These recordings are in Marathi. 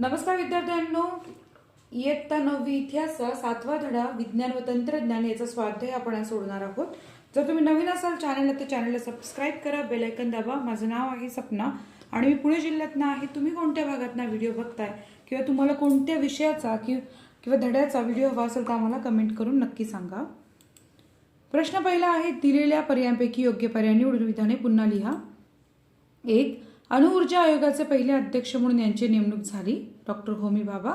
नमस्कार विद्यार्थ्यांनो. इयत्ता नववी इतिहासचा सातवा धडा विज्ञान व तंत्रज्ञान याचा स्वाध्याय आपण सोडणार आहोत. जर तुम्ही नवीन असाल चॅनलला तर चॅनलला सबस्क्राईब करा बेलायकन दाबा. माझं नाव आहे सपना. आणि मी पुणे जिल्ह्यातनं आहे. तुम्ही कोणत्या भागातनं व्हिडिओ बघताय? किंवा तुम्हाला कोणत्या विषयाचा कि किंवा धड्याचा व्हिडिओ हवा असेल तर आम्हाला कमेंट करून नक्की सांगा. प्रश्न पहिला आहे दिलेल्या पर्यायांपैकी योग्य पर्याय निवडून विधाने पुन्हा लिहा. एक अणुऊर्जा आयोगाचे पहिले अध्यक्ष म्हणून यांची नेमणूक झाली. Doctor Homi Bhabha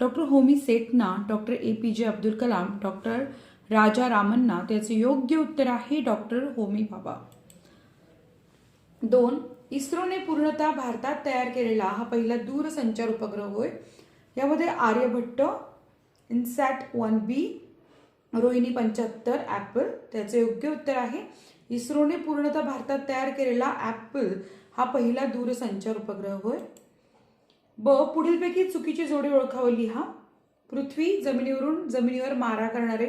doctor Homi Sethna doctor A P J Abdul Kalam doctor Raja Ramanna त्याचे योग्य उत्तर आहे डॉक्टर होमी बाबा. दोन इस्रोने पूर्णतः भारतात तयार केलेला हा पहिला दूरसंचार उपग्रह होय. यामध्ये Aryabhata INSAT one B Rohini पंच्याहत्तर ॲपल त्याचे योग्य उत्तर आहे. इस्रोने पूर्णतः भारतात तयार केलेला ॲपल हा पहिला दूरसंचार उपग्रह होय ब पुढीलपैकी चुकीची जोडी ओळखावं लिहा पृथ्वी जमिनीवरून जमिनीवर मारा करणारे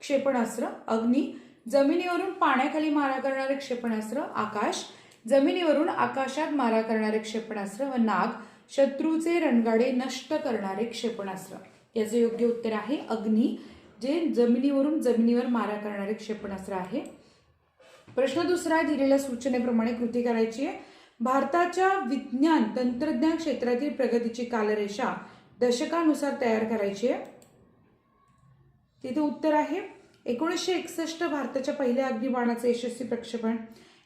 क्षेपणास्त्र अग्नी. जमिनीवरून पाण्याखाली मारा करणारे क्षेपणास्त्र आकाश. जमिनीवरून आकाशात मारा करणारे क्षेपणास्त्र व नाग. शत्रूचे रणगाडे नष्ट करणारे क्षेपणास्त्र. याचे योग्य उत्तर आहे अग्नी जे जमिनीवरून जमिनीवर मारा करणारे क्षेपणास्त्र आहे. प्रश्न दुसरा दिलेल्या सूचनेप्रमाणे कृती करायची आहे. भारताच्या विज्ञान तंत्रज्ञान क्षेत्रातील प्रगतीची कालरेषा दशकानुसार तयार करायची आहे. तिथे उत्तर आहे. एकोणीसशे एकसष्ट भारताच्या पहिल्या अग्निबाणाचे यशस्वी प्रक्षेपण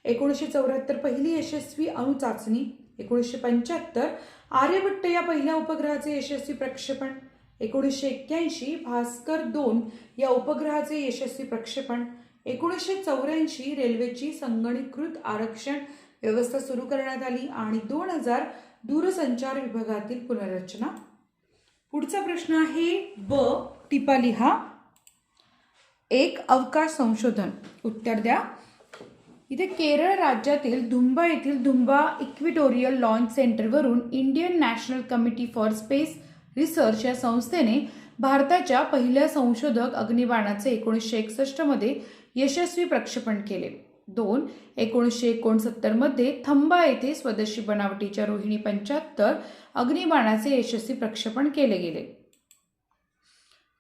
एकोणीसशे चौऱ्याहत्तर पहिली यशस्वी अणुचाचणी एकोणीसशे पंच्याहत्तर आर्यभट्ट या पहिल्या उपग्रहाचे यशस्वी प्रक्षेपण एकोणीसशे एक्क्याऐंशी भास्कर दोन या उपग्रहाचे यशस्वी प्रक्षेपण एकोणीसशे चौऱ्याऐंशी रेल्वेची संगणीकृत आरक्षण व्यवस्था सुरू करण्यात आली आणि दोन हजार दूरसंचार विभागातील पुनर्रचना. पुढचा प्रश्न आहे ब टिपा लिहा. एक अवकाश संशोधन. उत्तर द्या. इथे केरळ राज्यातील धुंबा येथील Thumba equatorial launch सेंटरवरून Indian national committee for space research या संस्थेने भारताच्या पहिल्या संशोधक अग्निबाणाचे एकोणीसशे एकसष्टमध्ये यशस्वी प्रक्षेपण केले. दोन एकोणीसशे एकोणसत्तरमध्ये थंबा येथे स्वदेशी बनावटीच्या रोहिणी पंच्याहत्तर अग्निबाणाचे यशस्वी प्रक्षेपण केले गेले.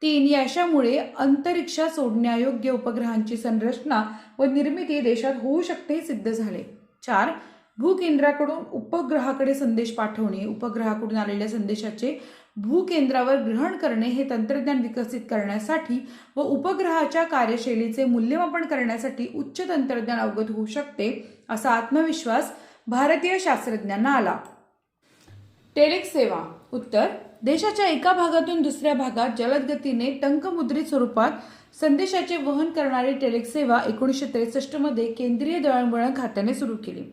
तीन याशामुळे अंतरिक्षात सोडण्यायोग्य उपग्रहांची संरचना व निर्मिती देशात होऊ शकते हे सिद्ध झाले. चार भूकेंद्राकडून उपग्रहाकडे संदेश पाठवणे उपग्रहाकडून आलेल्या संदेशाचे भूकेंद्रावर ग्रहण करणे हे तंत्रज्ञान विकसित करण्यासाठी व उपग्रहाच्या कार्यशैलीचे मूल्यमापन करण्यासाठी उच्च तंत्रज्ञान अवगत होऊ शकते असा आत्मविश्वास भारतीय शास्त्रज्ञांना आला. टेलिक्स सेवा. उत्तर देशाच्या एका भागातून दुसऱ्या भागात जलद गतीने टंकमुद्रित स्वरूपात संदेशाचे वहन करणारी टेलिक्स सेवा एकोणीसशे त्रेसष्टमध्ये केंद्रीय दळणवळण खात्याने सुरू केली.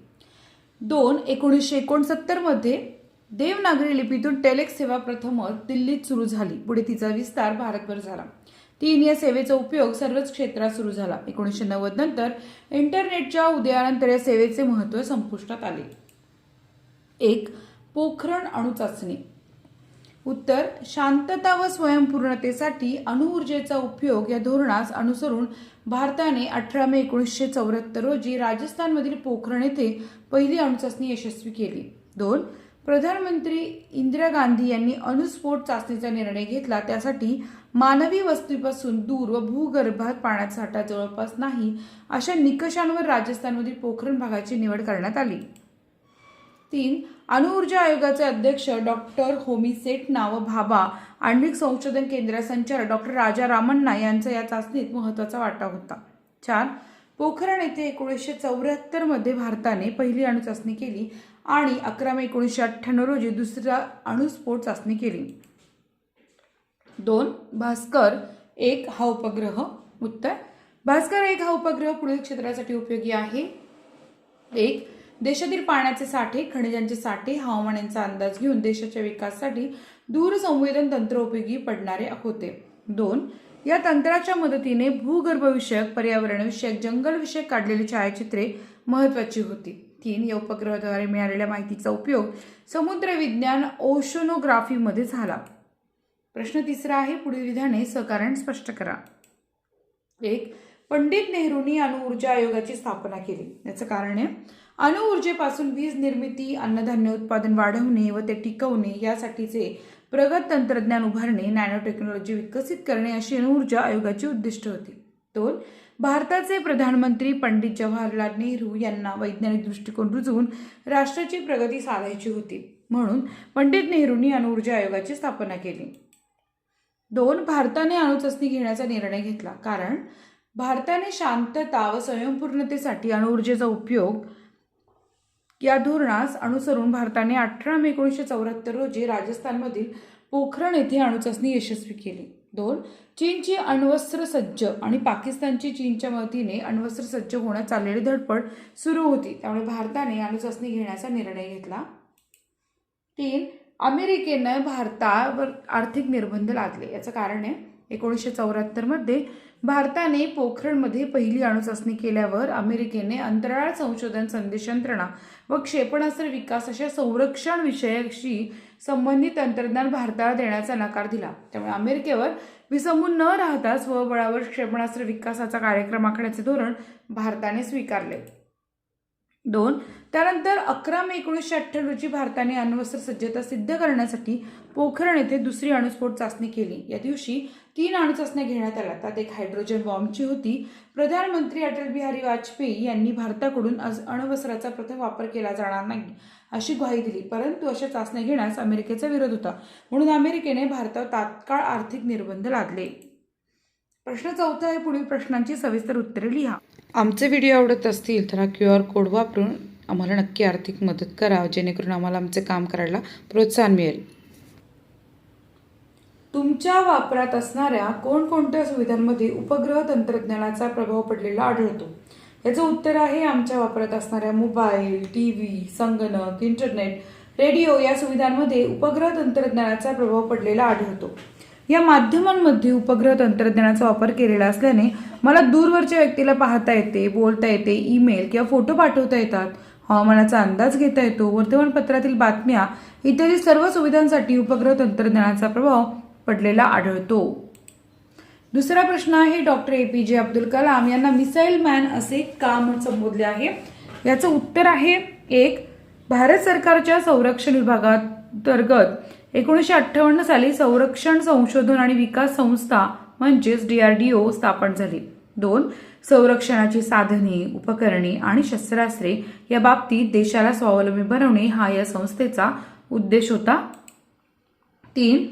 दोन एकोणीसशे एकोणसत्तरमध्ये देवनागरी लिपीतून टेलेक्स सेवा प्रथमच दिल्लीत सुरू झाली. पुढे तिचा विस्तार भारतभर झाला. तीन या सेवेचा उपयोग सर्वच क्षेत्रात सुरू झाला. एकोणीसशे नव्वद नंतर इंटरनेटच्या उदयानंतर या सेवेचे महत्त्व संपुष्टात आले. एक पोखरण अणुचाचणी उत्तर शांतता व स्वयंपूर्णतेसाठी अणुऊर्जेचा उपयोग या धोरणास अनुसरून भारताने अठरा मे एकोणीसशे चौऱ्याहत्तर रोजी राजस्थानमधील पोखरण येथे पहिली अणुचाचणी यशस्वी केली. दोन प्रधानमंत्री इंदिरा गांधी यांनी अणुस्फोट चाचणीचा निर्णय घेतला. त्यासाठी मानवी वस्तीपासून दूर व भूगर्भात पाण्याचा साठा जवळपास नाही अशा निकषांवर राजस्थानमधील पोखरण भागाची निवड करण्यात आली. तीन अणुऊर्जा आयोगाचे अध्यक्ष डॉक्टर होमी सेटना व भाभा आण्विक संशोधन केंद्र संचालक डॉक्टर राजा रामण्णा यांचा या चाचणीत महत्त्वाचा वाटा होता. चार पोखरण येथे एकोणीसशे चौऱ्याहत्तरमध्ये भारताने पहिली अणुचाचणी केली आणि अकरा मे एकोणीसशे अठ्ठ्याण्णव रोजी दुसरा अणुस्फोट चाचणी केली. दोन भास्कर एक हा उपग्रह उत्तर. भास्कर एक हा उपग्रह पुढील क्षेत्रासाठी उपयोगी आहे. एक देशातील पाण्याचे साठे खनिजांचे साठे हवामान यांचा अंदाज घेऊन देशाच्या विकासासाठी दूरसंवेदन तंत्र उपयोगी पडणारे होते. दोन या तंत्राच्या मदतीने भूगर्भविषयक पर्यावरणविषयक जंगलविषयक काढलेली छायाचित्रे महत्त्वाची होती. तीन या उपग्रहाद्वारे मिळालेल्या माहितीचा उपयोग समुद्रविज्ञान ओशनोग्राफीमध्ये झाला. प्रश्न तिसरा आहे पुढील विधाने सहकारण स्पष्ट करा. एक पंडित नेहरूंनी अणुऊर्जा आयोगाची स्थापना केली. याचं कारण आहे अणुऊर्जेपासून वीज निर्मिती अन्नधान्य उत्पादन वाढवणे व ते टिकवणे यासाठीचे प्रगत तंत्रज्ञान उभारणे नॅनो टेक्नॉलॉजी विकसित करणे अशी अणुऊर्जा आयोगाची उद्दिष्ट होती. दोन भारताचे प्रधानमंत्री पंडित जवाहरलाल नेहरू यांना वैज्ञानिक दृष्टिकोन रुजवून राष्ट्राची प्रगती साधायची होती. म्हणून पंडित नेहरूंनी अणुऊर्जा आयोगाची स्थापना केली. दोन भारताने अणुचाचणी घेण्याचा निर्णय घेतला. कारण भारताने शांतता व स्वयंपूर्णतेसाठी अणुऊर्जेचा उपयोग या धोरणास अनुसरून भारताने अठरा मे एकोणीसशे चौऱ्याहत्तर रोजी राजस्थानमधील पोखरण येथे अणुचाचणी यशस्वी केली. दोन चीनची अण्वस्त्र सज्ज आणि पाकिस्तानची चीनच्या मदतीने अण्वस्त्र सज्ज होण्यात चाललेली धडपड सुरू होती. त्यामुळे भारताने अणुचाचणी घेण्याचा निर्णय घेतला. तीन अमेरिकेनं भारतावर आर्थिक निर्बंध लादले. याचं कारण आहे एकोणीसशे चौऱ्याहत्तरमध्ये भारताने पोखरणमध्ये पहिली अणुचाचणी केल्यावर अमेरिकेने अंतराळ संशोधन संदेश यंत्रणा व क्षेपणास्त्र विकास अशा संरक्षण विषयाशी संबंधित तंत्रज्ञान भारताला देण्याचा नकार दिला. त्यामुळे अमेरिकेवर विसंबून न राहता स्वबळावर क्षेपणास्त्र विकासाचा कार्यक्रम आखण्याचे धोरण भारताने स्वीकारले. दोन त्यानंतर अकरा मे एकोणीसशे अठ्ठ्याण्णव रोजी भारताने अण्वस्त्र सज्जता सिद्ध करण्यासाठी पोखरण येथे दुसरी अणुस्फोट चाचणी केली. या दिवशी तीन अणुचाचण्या घेण्यात आल्या. त्यात एक हायड्रोजन बॉम्बची होती. प्रधानमंत्री अटल बिहारी वाजपेयी यांनी भारताकडून आज अण्वस्त्राचा प्रथम वापर केला जाणार नाही अशी ग्वाही दिली. परंतु अशा चाचण्या घेण्यास अमेरिकेचा विरोध होता. म्हणून अमेरिकेने भारतावर तात्काळ आर्थिक निर्बंध लादले. प्रश्न चौथा आहे पुढील प्रश्नांची सविस्तर उत्तरे लिहा. आमचे व्हिडिओ आवडत असतील तर हा क्यू आर कोड वापरून आम्हाला नक्की आर्थिक मदत करा जेणेकरून आम्हाला आमचे काम करायला प्रोत्साहन मिळेल. तुमच्या वापरात असणाऱ्या कोणकोणत्या सुविधांमध्ये उपग्रह तंत्रज्ञानाचा प्रभाव पडलेला आढळतो? याचं उत्तर आहे आमच्या वापरात असणाऱ्या मोबाईल टी व्ही संगणक इंटरनेट रेडिओ या सुविधांमध्ये उपग्रह तंत्रज्ञानाचा प्रभाव पडलेला आढळतो. या माध्यमांमध्ये उपग्रह तंत्रज्ञानाचा वापर केलेला असल्याने मला दूरवरच्या व्यक्तीला पाहता येते बोलता येते ईमेल किंवा फोटो पाठवता येतात. हवामानाचा अंदाज घेता येतो. वर्तमानपत्रातील बातम्या इत्यादी सर्व सुविधांसाठी उपग्रह तंत्रज्ञानाचा प्रभाव पडलेला आढळतो. दुसरा प्रश्न आहे doctor A P J Abdul Kalam यांना मिसाईल मॅन असे का म्हणून संबोधले आहे? याचं उत्तर आहे एक भारत सरकारच्या संरक्षण विभागांतर्गत एकोणीसशे अठ्ठावन्न साली संरक्षण संशोधन आणि विकास संस्था म्हणजेच डी आर डी ओ स्थापन झाली. दोन संरक्षणाची साधने उपकरणे आणि शस्त्रास्त्रे या बाबतीत देशाला स्वावलंबी बनवणे हा या संस्थेचा उद्देश होता. तीन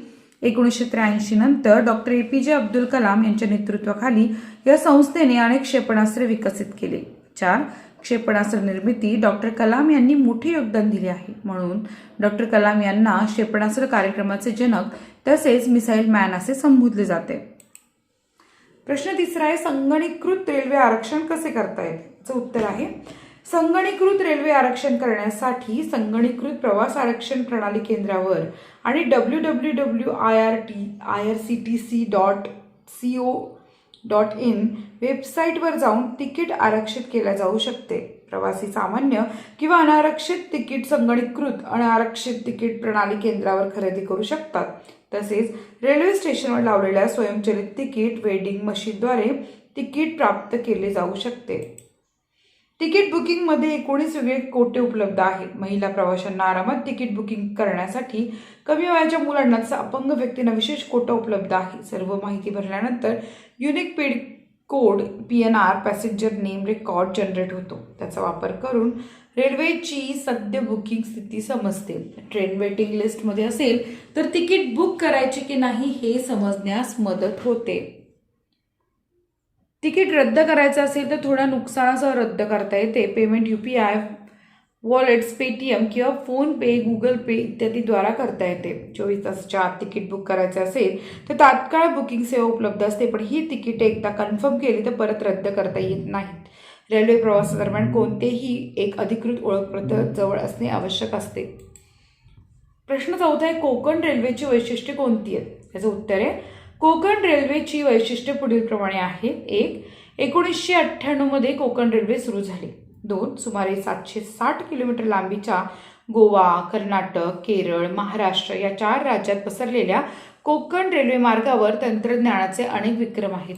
एकोणीसशे त्र्याऐंशी नंतर doctor A P J Abdul Kalam यांच्या नेतृत्वाखाली या संस्थेने अनेक क्षेपणास्त्रे विकसित केले. चार क्षेपणास्त्र निर्मिती डॉक्टर कलाम यांनी मोठे योगदान दिले आहे. म्हणून डॉक्टर कलाम यांना क्षेपणास्त्र कार्यक्रमाचे जनक तसेच मिसाईल मॅन असे संबोधले जाते. प्रश्न तिसरा आहे संगणीकृत रेल्वे आरक्षण कसे करता येते याचं उत्तर आहे संगणीकृत रेल्वे आरक्षण करण्यासाठी संगणीकृत प्रवास आरक्षण प्रणाली केंद्रावर आणि W W W I R T I R C T C dot C O dot in वेबसाईटवर जाऊन तिकीट आरक्षित केल्या जाऊ शकते. प्रवासी सामान्य किंवा अनारक्षित तिकीट संगणीकृत अनारक्षित तिकीट प्रणाली केंद्रावर खरेदी करू शकतात. तसेच रेल्वे स्टेशनवर लावलेल्या स्वयंचलित तिकीट वेडिंग मशीनद्वारे तिकीट प्राप्त केले जाऊ शकते. तिकीट बुकिंगमध्ये एकोणीस वेगळे कोटे उपलब्ध आहेत. महिला प्रवाशांना आरामात तिकीट बुकिंग करण्यासाठी कमी वयाच्या मुलांना अपंग व्यक्तींना विशेष कोटा उपलब्ध आहे. सर्व माहिती भरल्यानंतर unique paid code P N R passenger name record generate होतो. त्याचा वापर करून रेल्वेची सद्य बुकिंग स्थिती समजते. ट्रेन वेटिंग लिस्टमध्ये असेल तर तिकीट बुक करायचे की नाही हे समजण्यास मदत होते. तिकीट रद्द करायचं असेल तर थोड्या नुकसानासह रद्द करता येते. Payment U P I wallets Paytm किंवा फोनपे गुगल पे इत्यादीद्वारा करता येते. चोवीस तासाच्या आत तिकीट बुक करायचं असेल तर तात्काळ बुकिंग सेवा उपलब्ध असते पण ही तिकीट एकदा कन्फर्म केली तर परत रद्द करता येत नाहीत. रेल्वे प्रवासादरम्यान कोणतेही एक अधिकृत ओळखपत्र जवळ असणे आवश्यक असते. प्रश्न चौथा आहे कोकण रेल्वेची वैशिष्ट्ये कोणती आहेत? याचं उत्तर आहे कोकण रेल्वेची वैशिष्ट्य पुढीलप्रमाणे आहेत एक एकोणीसशे अठ्ठ्याण्णवमध्ये कोकण रेल्वे सुरू झाली. दोन सुमारे सातशे साठ किलोमीटर लांबीच्या गोवा कर्नाटक केरळ महाराष्ट्र या चार राज्यात पसरलेल्या कोकण रेल्वे मार्गावर तंत्रज्ञानाचे अनेक विक्रम आहेत.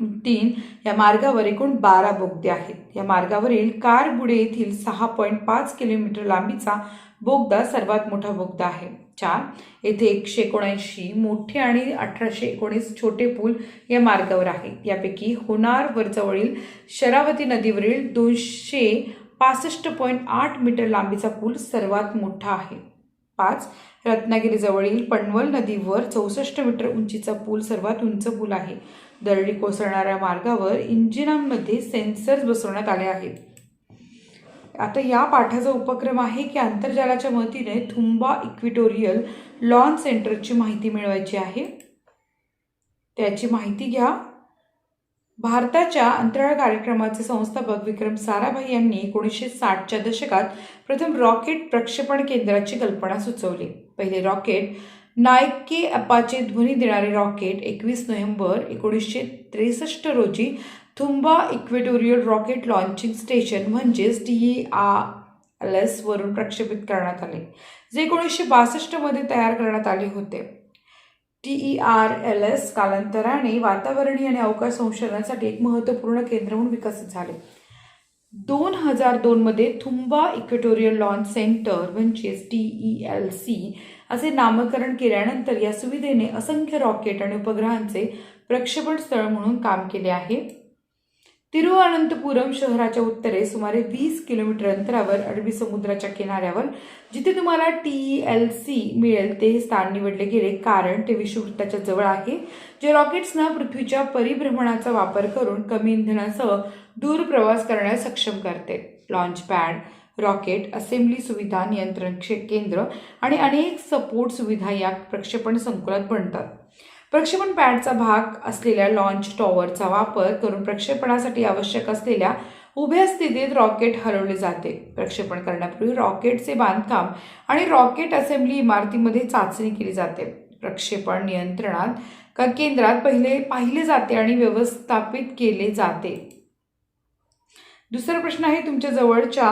तीन या मार्गावर एकूण बारा बोगदे आहेत. या मार्गावरील कारबुडे येथील सहा पॉईंट पाच किलोमीटर लांबीचा बोगदा सर्वात मोठा बोगदा आहे. चार. येथे एकशे एकोणऐंशी मोठे आणि अठराशे एकोणीस छोटे पूल या मार्गावर आहेत यापैकी होणार वरजवळील शरावती नदीवरील दोनशे पासष्ट पॉईंट आठ मीटर लांबीचा पूल सर्वात मोठा आहे. पाच. रत्नागिरीजवळील पनवल नदीवर चौसष्ट मीटर उंचीचा पूल सर्वात उंच पूल आहे. दरडी कोसळणाऱ्या मार्गावर इंजिनांमध्ये सेन्सर्स बसवण्यात आले आहेत. आता या पाठाचा उपक्रम आहे की आंतरजालाच्या मदतीने थुंबा इक्विटोरियल लॉन सेंटरची माहिती मिळवायची आहे. त्याची माहिती घ्या. भारताच्या अंतराळ कार्यक्रमाचे संस्थापक विक्रम साराभाई यांनी एकोणीसशे साठच्या दशकात प्रथम रॉकेट प्रक्षेपण केंद्राची कल्पना सुचवली. पहिले रॉकेट नायके अपाचे ध्वनी देणारे रॉकेट एकवीस नोव्हेंबर एकोणीसशे त्रेसष्ट रोजी Thumba equatorial rocket launching station म्हणजेच टी आर एल एस वरून प्रक्षेपित करण्यात आले जे एकोणीसशे बासष्टमध्ये तयार करण्यात आले होते. T E R L S कालांतराने वातावरणीय आणि अवकाश संशोधनासाठी एक महत्त्वपूर्ण केंद्र म्हणून विकसित झाले. दोन हजार दोनमध्ये थुंबा इक्वेटोरियल लॉन्च सेंटर म्हणजेच टी ई एल सी असे नामकरण केल्यानंतर या सुविधेने असंख्य रॉकेट आणि उपग्रहांचे प्रक्षेपण स्थळ म्हणून काम केले आहे. तिरुअनंतपुरम शहराच्या उत्तरे सुमारे वीस किलोमीटर अंतरावर अरबी समुद्राच्या किनाऱ्यावर जिथे तुम्हाला टी ई एल सी मिळेल ते स्थान निवडले गेले कारण ते विषुववृत्ताच्या जवळ आहे. जे रॉकेट्सना पृथ्वीच्या परिभ्रमणाचा वापर करून कमी इंधनासह दूर प्रवास करण्यास सक्षम करते. लॉन्च पॅड रॉकेट असेंब्ली सुविधा नियंत्रण केंद्र आणि अनेक सपोर्ट सुविधा या प्रक्षेपण संकुलात बनतात. प्रक्षेपण पॅडचा भाग असलेल्या लॉन्च टॉवरचा वापर करून प्रक्षेपणासाठी आवश्यक असलेल्या उभ्या स्थितीत रॉकेट हलवले जाते. प्रक्षेपण करण्यापूर्वी रॉकेटचे बांधकाम आणि रॉकेट असेंब्ली इमारतीमध्ये चाचणी केली जाते. प्रक्षेपण नियंत्रणात का केंद्रात पहिले पाहिले जाते आणि व्यवस्थापित केले जाते? दुसरा प्रश्न आहे तुमच्या जवळच्या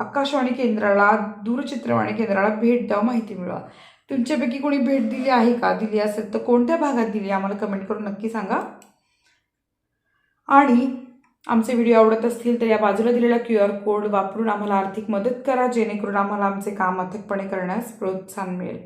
आकाशवाणी केंद्राला दूरचित्रवाणी केंद्राला भेट द्या माहिती मिळवा. तुमच्यापैकी कोणी भेट दिली आहे का? दिली असेल तर कोणत्या भागात दिली आम्हाला कमेंट करून नक्की सांगा. आणि आमचे व्हिडिओ आवडत असतील तर या बाजूला दिलेला क्यू आर कोड वापरून आम्हाला आर्थिक मदत करा जेणेकरून आम्हाला आमचे काम अथकपणे करण्यास प्रोत्साहन मिळेल.